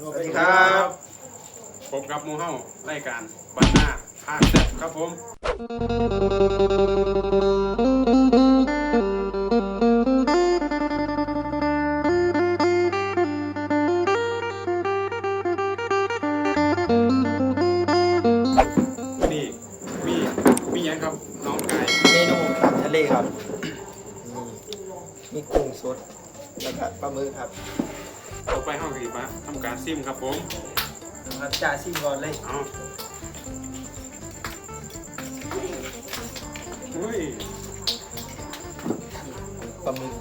สวัสดีครับพบกับมูเฮ้ารายการบ้านหน้าภาคแซ่บครับผมนนี้มีมีหยังครับน้องกายเมนูตับทะเลครับ มีมีกุ้งสด แล้วก็ปลาหมึกครับ ต่อไปห้องสีมาทำการซิมครับผมครับจ่าชิมก่อนเลยเอาอุ้ยปลาหมึก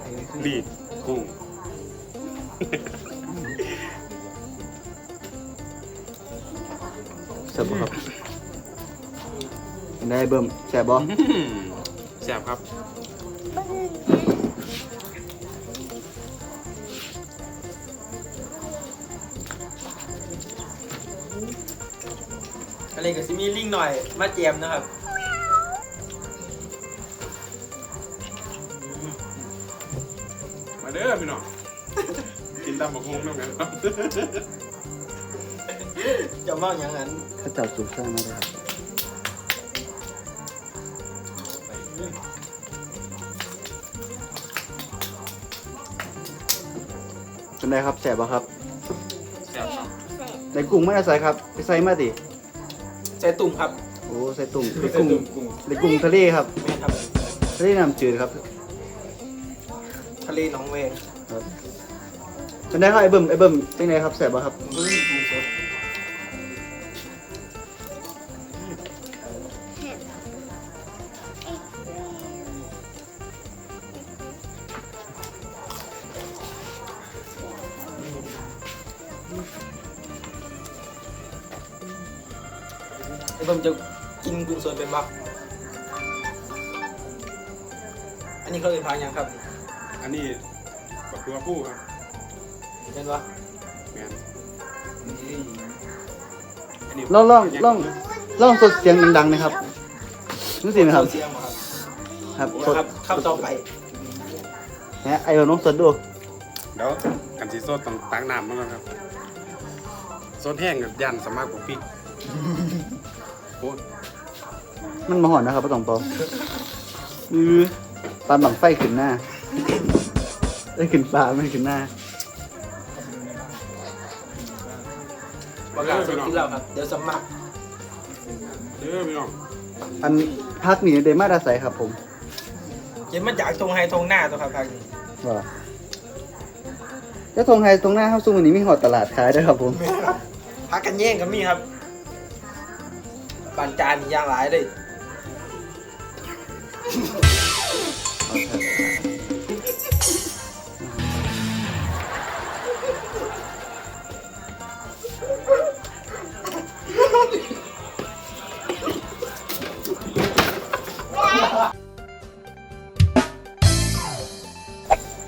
อันนี้คือบีดกุ้งแซ่บบ่ครับเป็นได้เบิ่มแซ่บบ่อื้อหือแซ่บครับ อะไรกับซิมีลิงหน่อย มาแจมนะครับมาเด้อพี่น้อง กินตำบักหุ่งน้ำกันครับจะเมาอย่างนั้นถ้าจับสุกสร้างมาได้ครับเป็นไดครับแซ่บบ่ครับแซ่บครับได้กุ้งมาได้ใส่ครับ ไปใส่มาติ ใส่ตุ่มครับโอ้ใส่ตุ่มได้กุ้งได้กุ้งทะเลครับแม่ครับทะเลน้ำจืดครับทะเลหนองเวงครับเป็นได้ครับไอ้เบิ่มไอ้เบิ่มเป็นไงครับแซ่บบ่ครับกุ้งกุ้งสด เดี๋ยวผมจะกินกุ้งสดเป็นบักอันนี้เขาเป็นพักยังครับอันนี้บักตัวผู้ครับเป็นวะแมนอันนี้ลองลองลองลองสดเสียงดังๆนะครับนึกสินะครับ เสียงมาครับครับสดครับครับต่อไปนะไอ้เบิ่มน้องสดดูเดี๋ยวกันสีสดต้องตักน้ำมาก่อนครับสดแห้งกับยันสามารถกว่าพริก โอ้ยมันมาหอนนะครับป้าตองปอมอือปานบังไฟขึ้นหน้าได้ยขึ้นฟ้าไม่ขึ้นหน้า ประกาศสุดที่เราครับ เดี๋ยวสมัครเด้อพี่น้องอันพักนี่เดมาดาใสครับผมเก็บมาจากทงไฮทงหน้าตัวครับพักนี้ว่าแล้วตรงไฮตรงหน้าเข้าซุ้มวันนี้มีหอดตลาดขายด้วยครับผม พักกันแย่งกันมีครับ บานจานนี่ยางหลายเลย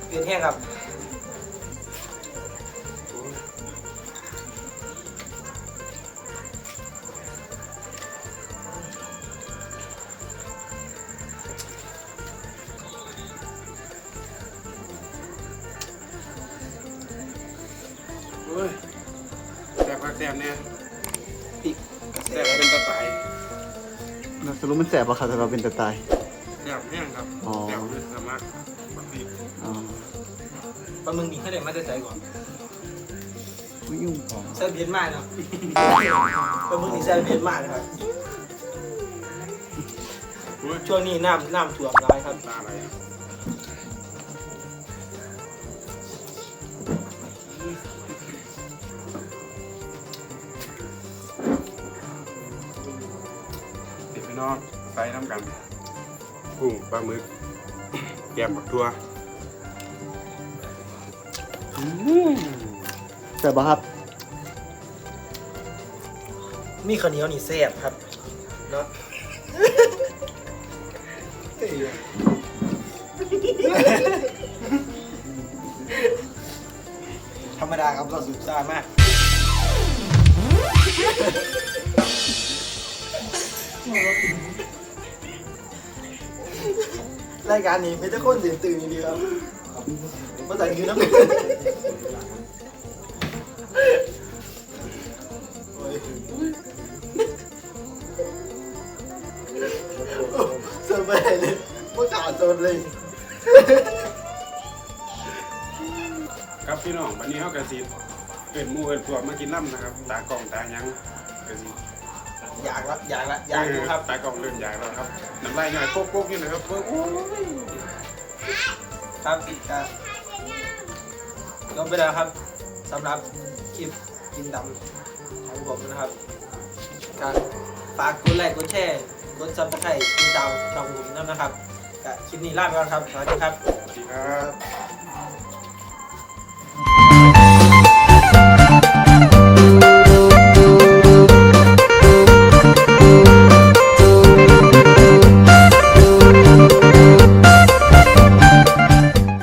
เปลี่ยนแห้งครับ เฮ้ยแซ่บครับแซ่บเนี่ยพริกแซ่บเป็นตะไคร้สรุปมันแสบปะครับแต่เราเป็นตะตาย แซ่บแห้งครับอ๋อ แซ่บด้วยสามารถกว่าพริกอ๋อปลาหมึกนี่ให้ได้มาได้ใส่ก่อนไม่ยุ่งของแซ่บเผ็ดมากเนาะปลาหมึกนี่แซ่บเผ็ดมากนะครับโอ้ยช่วงนี้น้ำน้ำท่วมร้ายครับตาอะไรอะ น้องใส่น้ำกันกุ้งปลาหมึกแกมบักทัวแสบปะครับ มีข้าวเหนียวนี่แซ่บครับเนาะธรรมดาครับเราสุดซ่ามาก รายการนี้ไม่ได้คนตื่นตื่นเดียวครับภาษาอังกฤษน้ำโอ้ยเสิร์ฟไปไหนเลยเมื่อขาดโซนเลย ครับพี่น้องวันนี้เขากระสีเอินหมูเอินพวกมากินน้ำนะครับ ตากล่องตาหยังกระสี อยากละอยากละอยากดูครับตากล่องเริ่มอยากแล้วครับน้ำลายหน่อยโป๊กๆอยู่นะครับเพิ่งโอ้ยครับอีกครับจบไปแล้วครับสำหรับคลิปกินดำของผมนะครับการฝากกดไลค์กดแชร์กดซับสไครต์กินดำช่องผมด้วยนะครับกับคลิปนี้ลาไปก่อนครับสวัสดีครับสวัสดีครับ